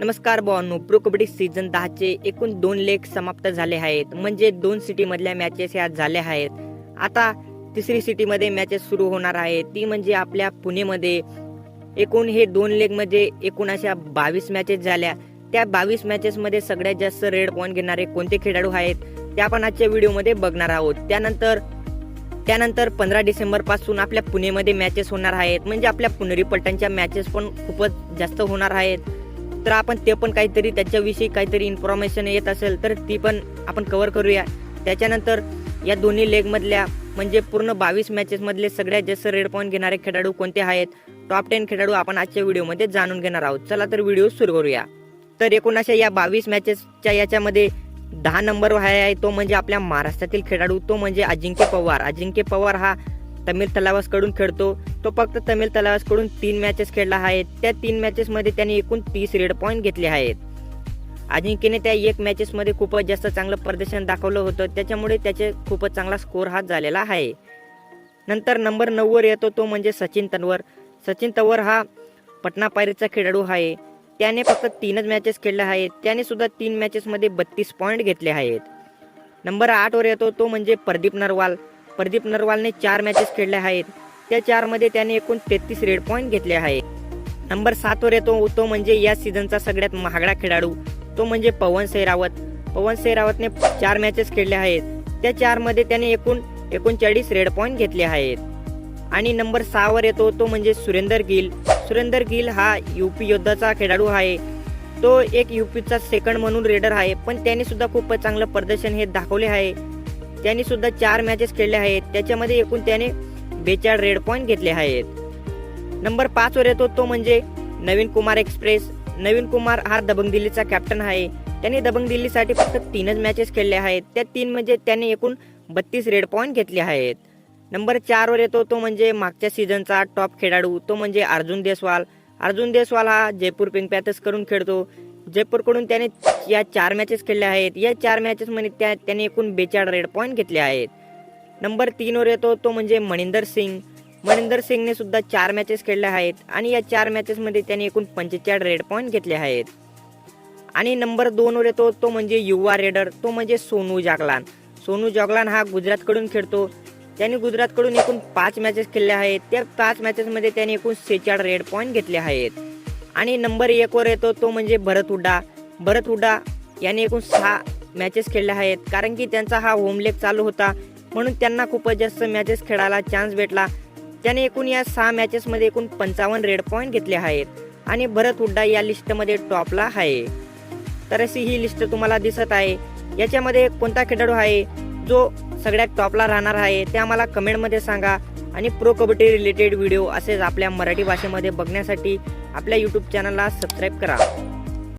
नमस्कार बॉनो pro kabaddi season दहाचे एकूण दोन लेख समाप्त झाले आहेत. म्हणजे दोन सिटीमधल्या मॅचेस ह्या झाल्या आहेत. आता तिसरी सिटीमध्ये मॅचेस सुरू होणार आहे ती म्हणजे आपल्या पुणेमध्ये. एकूण हे दोन लेगमध्ये म्हणजे एकूण अशा बावीस मॅचेस झाल्या. त्या बावीस मॅचेसमध्ये सगळ्यात जास्त रेड पॉईंट घेणारे कोणते खेळाडू आहेत ते आपण आजच्या व्हिडिओमध्ये बघणार आहोत. त्यानंतर त्यानंतर पंधरा डिसेंबरपासून आपल्या पुणेमध्ये मॅचेस होणार आहेत. म्हणजे आपल्या पुणेरी मॅचेस पण खूपच जास्त होणार आहेत. तर आपण ते पण काहीतरी त्याच्याविषयी काहीतरी इन्फॉर्मेशन येत असेल तर ती पण आपण कव्हर करूया. त्याच्यानंतर या दोन्ही लेगमधल्या म्हणजे पूर्ण बावीस मॅचेसमधले सगळ्यात जास्त रेड पॉईंट घेणारे खेळाडू कोणते आहेत? टॉप टेन खेळाडू आपण आजच्या व्हिडिओमध्ये जाणून घेणार आहोत. चला तर व्हिडिओ सुरू करूया. तर एकोणाशे या बावीस मॅचेसच्या याच्यामध्ये दहा नंबर आहे तो म्हणजे आपल्या महाराष्ट्रातील खेळाडू तो म्हणजे अजिंक्य पवार. अजिंक्य पवार हा तमिळ तलावासकडून खेळतो. तो फक्त तमिळ तलावासकडून तीन मॅचेस खेळला आहे. त्या तीन मॅचेसमध्ये त्याने एकूण तीस रेड पॉईंट घेतले आहेत. अजिंक्यने त्या एक मॅचेसमध्ये खूपच जास्त चांगलं प्रदर्शन दाखवलं होतं. त्याच्यामुळे त्याचे खूपच चांगला स्कोर हा झालेला आहे. नंतर नंबर नऊवर येतो तो म्हणजे सचिन तन्वर. सचिन तन्वर हा पटना पायरीचा खेळाडू आहे. त्याने फक्त तीनच मॅचेस खेळले आहेत. त्याने सुद्धा तीन मॅचेसमध्ये बत्तीस पॉईंट घेतले आहेत. नंबर आठवर येतो तो म्हणजे प्रदीप नरवाल. प्रदीप नरवालने चार मॅचेस खेळल्या आहेत. त्या चारमध्ये त्याने एकूण तेहतीस रेड पॉईंट घेतले आहे नंबर सात वर येतो तो म्हणजे या सीझनचा सगळ्यात महागडा खेळाडू. तो म्हणजे पवन सैरावत. पवन सैरावतने चार मॅचेस खेळले आहेत. त्या चारमध्ये त्याने एकूण एकोणचाळीस रेड पॉईंट घेतले आहेत. आणि नंबर सहावर येतो तो म्हणजे सुरेंदर गिल. सुरेंदर गिल हा युपी योद्धाचा खेळाडू आहे. तो एक युपीचा सेकंड म्हणून रेडर आहे. पण त्याने सुद्धा खूप चांगलं प्रदर्शन हे दाखवले आहे. त्यांनी सुद्धा चार मॅचेस खेळले आहेत. त्याच्यामध्ये एकूण त्याने बेचाळ रेड पॉईंट घेतले आहेत. नंबर पाच वर येतो तो म्हणजे नवीन कुमार एक्सप्रेस नवीन कुमार हा दबंग दिल्लीचा कॅप्टन आहे. त्याने दबंग दिल्लीसाठी फक्त तीनच मॅचेस खेळले आहेत. त्या तीन म्हणजे त्याने एकूण बत्तीस रेड पॉईंट घेतले आहेत. नंबर चार वर येतो तो म्हणजे मागच्या सीझनचा टॉप खेळाडू. तो म्हणजे अर्जुन देसवाल. अर्जुन देसवाल हा जयपूर पिंक पॅथर्स करून खेळतो. जयपूरकडून त्याने या चार मॅचेस खेळल्या आहेत. या चार मॅचेसमध्ये त्या त्याने एकूण बेचाळ रेड पॉईंट घेतले आहेत. नंबर तीनवर येतो तो म्हणजे मनिंदर सिंग. मनिंदर सिंगने सुद्धा चार मॅचेस खेळल्या आहेत आणि या चार मॅचेसमध्ये त्याने एकूण पंचेचाळ रेड पॉईंट घेतले आहेत. आणि नंबर दोनवर येतो तो म्हणजे युवा रेडर तो म्हणजे सोनू जागलान. सोनू जागलान हा गुजरातकडून खेळतो. त्याने गुजरातकडून एकूण पाच मॅचेस खेळले आहेत. त्या पाच मॅचेसमध्ये त्याने एकूण सेचाळ रेड पॉईंट घेतले आहेत. आणि नंबर एकवर येतो तो म्हणजे भरत हुड्डा भरत हुड्डा याने एकूण सहा मॅचेस खेळले आहेत. कारण की त्यांचा हा होम लेग चालू होता. म्हणून त्यांना खूपच जास्त मॅचेस खेळायला चान्स भेटला. त्याने एकूण या सहा मॅचेसमध्ये एकूण पंचावन्न रेड पॉईंट घेतले आहेत. आणि भरत हुड्डा या लिस्टमध्ये टॉपला आहे. तर अशी ही लिस्ट तुम्हाला दिसत आहे. याच्यामध्ये कोणता खेळाडू आहे? जो सगळ्यात टॉपला राहणार आहे ते आम्हाला कमेंटमध्ये सांगा. आणि प्रो कबड्डी रिलेटेड व्हिडिओ असेच आपल्या मराठी भाषेमध्ये बघण्यासाठी आपल्या यूट्यूब चॅनलला सबस्क्राईब करा.